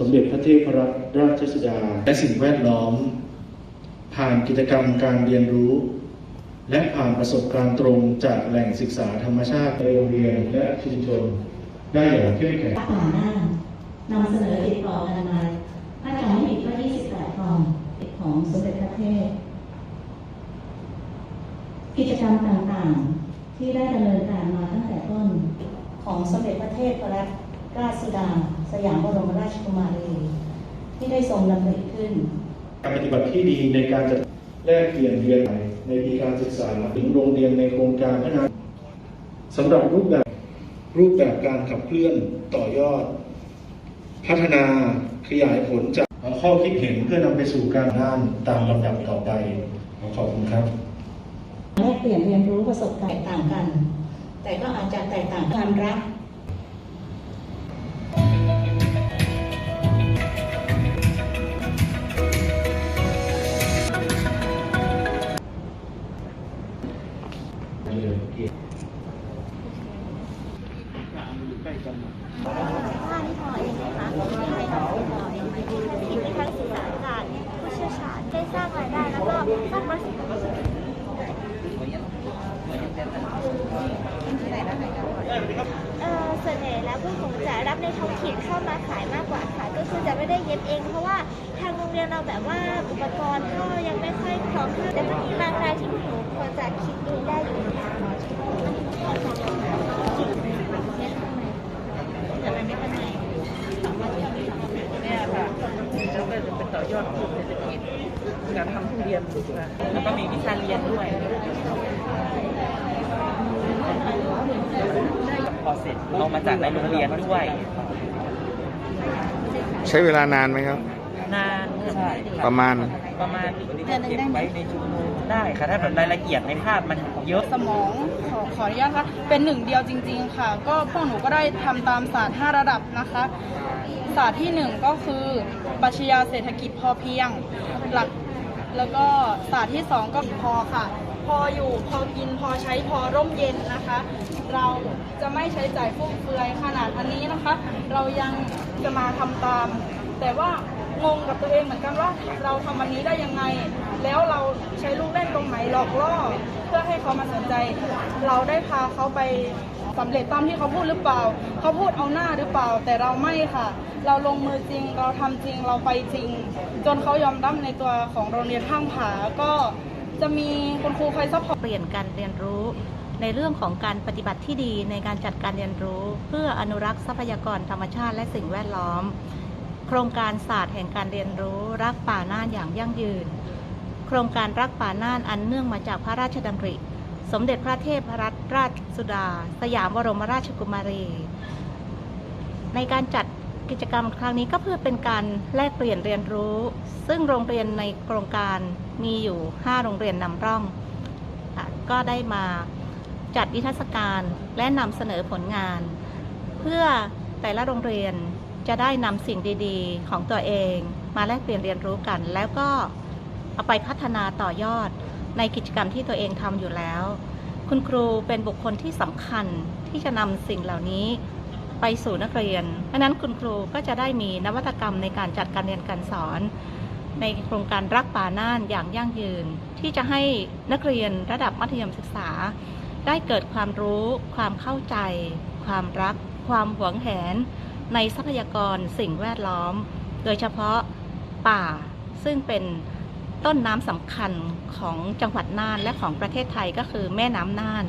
สมเด็จพระเทพรัตนราชสุดา และสิ่งแวดล้อม ผ่านกิจกรรมการเรียนรู้ และผ่านประสบการณ์ตรงจากแหล่งศึกษาธรรมชาติในโรงเรียนและชุมชน ได้อย่างเข้มแข็งก่อนหน้านำเสนอติดต่อกันมาถ้าจำไม่ผิดก็28ฟองของสมเด็จพระเทพ กิจกรรมต่างๆ ที่ได้ดำเนินการมาตั้งแต่ต้นของสมเด็จพระเทพรัตน ราชสุดา สยามบรมราชกุมารี ที่ได้ทรงดำริขึ้น การปฏิบัติที่ดีในการจัดแลกเปลี่ยนเรียนใหม่ในปีการศึกษาถึงโรงเรียนในโครงการพัฒนาสำหรับรูปแบบรูปแบบการขับเคลื่อนต่อยอด พัฒนาขยายผลจากข้อคิดเห็นเพื่อนำไปสู่การด้านตามลำดับต่อไป ขอขอบคุณครับแลกเปลี่ยนเรียนรู้ประสบการณ์ต่างกัน แต่ก็อาจจะแตกต่างความรัก ท่านี่พอเองนะคะที่ให้น้องพอเองมีสิ่งที่ทั้งศึกษาการผู้เชี่ยวชาญได้สร้างรายได้แล้วก็สร้างประสิทธิภาพเอ่อส่วนใหญ่แล้วพวกผมจะรับในท้องถิ่นเข้ามาขายมากกว่าค่ะ ก็คือจะไม่ได้เย็บเอง เพราะว่าทางโรงเรียนเราแบบว่าอุปกรณ์ก็ยังไม่ค่อยพร้อมเท่าแต่ก็มีบางรายที่พวกหนูพอจะคิดเองได้อยู่ค่ะ แต่มันไม่เป็นไรเนี่ยค่ะแล้วก็จะเป็นต่อยอดกลุ่มเศรษฐกิจการทำทุเรียนค่ะแล้วก็มีวิชาเรียนด้วยได้กับพอเสร็จเอามาจากในโรงเรียนด้วย ใช้เวลานานไหมครับ นานใช่คบประมาณ ประมาณเดือนเก็บไว้ในชุมนุมได้ค่ะถ้าแบบรายละเอียดในภาพมันเยอะสมองขอขออนุญาตค่ะเป็นหนึ่งเดียวจริง ๆ ค่ะ ก็พวกหนูก็ได้ทำตามศาสตร์5ระดับนะคะ ศาสตร์ที่1ก็คือปรัชญาเศรษฐกิจพอเพียงหลัก แล้วก็ศาสตร์ที่2ก็พอค่ะ พออยู่พอกินพอใช้พอร่มเย็นนะคะ เราจะไม่ใช้จ่ายฟุ่มเฟือยขนาดอันนี้นะคะ เรายังจะมาทำตาม แต่ว่า งงกับตัวเองเหมือนกันว่าเราทำอันนี้ได้ยังไง แล้วเราใช้ลูกเล่นตรงไหนหลอกล่อ เพื่อให้เขามาสนใจ เราได้พาเขาไปสำเร็จตามที่เขาพูดหรือเปล่า เขาพูดเอาหน้าหรือเปล่า แต่เราไม่ค่ะ เราลงมือจริง เราทำจริง เราไปจริง จนเขายอมรับในตัวของโรงเรียนข้างผา ก็จะมีคุณครูคอยซัพพอร์ตเปลี่ยนการเรียนรู้ในเรื่องของการปฏิบัติที่ดีในการจัดการเรียนรู้ เพื่ออนุรักษ์ทรัพยากรธรรมชาติและสิ่งแวดล้อม ครงการศาสตร์แห่งการเรียนรู้รักป่าน่านอย่างยั่งยืน โครงการรักป่าน่านอันเนื่องมาจากพระราชดำริ สมเด็จพระเทพรัตนราชสุดา สยามบรมราชกุมารี ในการจัดกิจกรรมครั้งนี้ก็เพื่อเป็นการแลกเปลี่ยนเรียนรู้ ซึ่งโรงเรียนในโครงการมีอยู่ 5 โรงเรียนนำร่อง ก็ได้มาจัดนิทรรศการและนำเสนอผลงาน เพื่อแต่ละโรงเรียน จะได้นำสิ่งดีๆ ของตัวเองมาแลกเปลี่ยนเรียนรู้กัน แล้วก็เอาไปพัฒนาต่อยอดในกิจกรรมที่ตัวเองทำอยู่แล้ว คุณครูเป็นบุคคลที่สำคัญที่จะนำสิ่งเหล่านี้ไปสู่นักเรียนเพราะนั้นคุณครูก็จะได้มีนวัตกรรมในการจัดการเรียนการสอน ในโครงการรักป่าน่านอย่างยั่งยืน ที่จะให้นักเรียนระดับมัธยมศึกษา ได้เกิดความรู้ ความเข้าใจ ความรัก ความหวงแหน ในทรัพยากรสิ่งแวดล้อม โดยเฉพาะป่าซึ่งเป็นต้นน้ำสำคัญของจังหวัดน่านและของประเทศไทยก็คือแม่น้ำน่าน